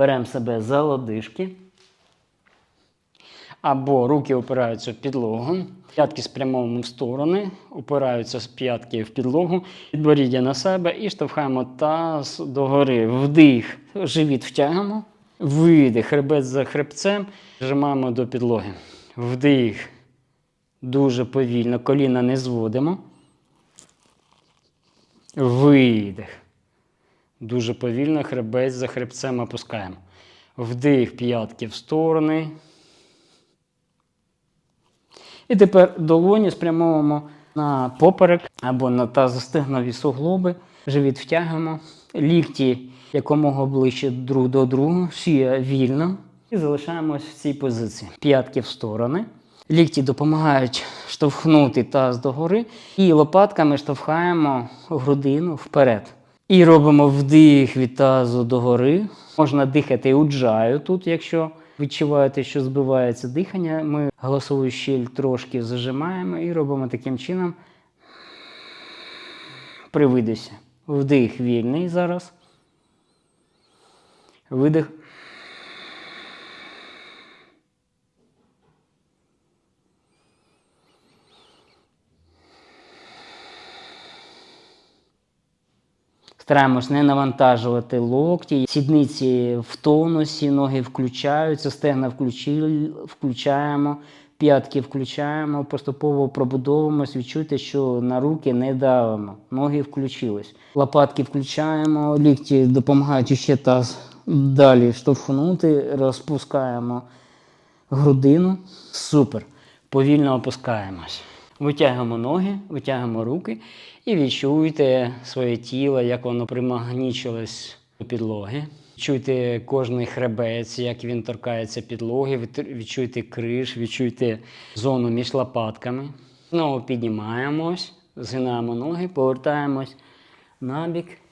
Беремо себе за лодижки. Або руки опираються в підлогу, п'ятки спрямовуємо в сторони, опираються з п'ятки в підлогу, підборіддя на себе і штовхаємо таз догори. Вдих, живіт втягнемо, видих, хребет за хребцем, зжимаємо до підлоги. Вдих. Дуже повільно, коліна не зводимо. Видих. Дуже повільно, хребець за хребцем опускаємо. Вдих, п'ятки в сторони. І тепер долоні спрямовуємо на поперек або на тазостегнові суглоби. Живіт втягуємо. Лікті якомога ближче друг до друга, шия вільно. І залишаємось в цій позиції. П'ятки в сторони. Лікті допомагають штовхнути таз догори. І лопатками штовхаємо грудину вперед. І робимо вдих від тазу догори. Можна дихати уджаю тут, якщо відчуваєте, що збивається дихання. Ми голосову щель трошки зажимаємо і робимо таким чином. Привидися. Вдих вільний зараз. Видих. Стараємось не навантажувати локті, сідниці в тонусі, ноги включаються, стегна включи, включаємо, п'ятки включаємо, поступово пробудовуємось, відчуйте, що на руки не давимо, ноги включились. Лопатки включаємо, лікті допомагають ще таз далі штовхнути, розпускаємо грудину. Супер. Повільно опускаємось. Витягуємо ноги, витягуємо руки і відчуйте своє тіло, як воно примагнічилось до підлоги. Відчуйте кожний хребець, як він торкається підлоги, відчуйте криш, відчуйте зону між лопатками. Знову піднімаємось, згинаємо ноги, повертаємось на бік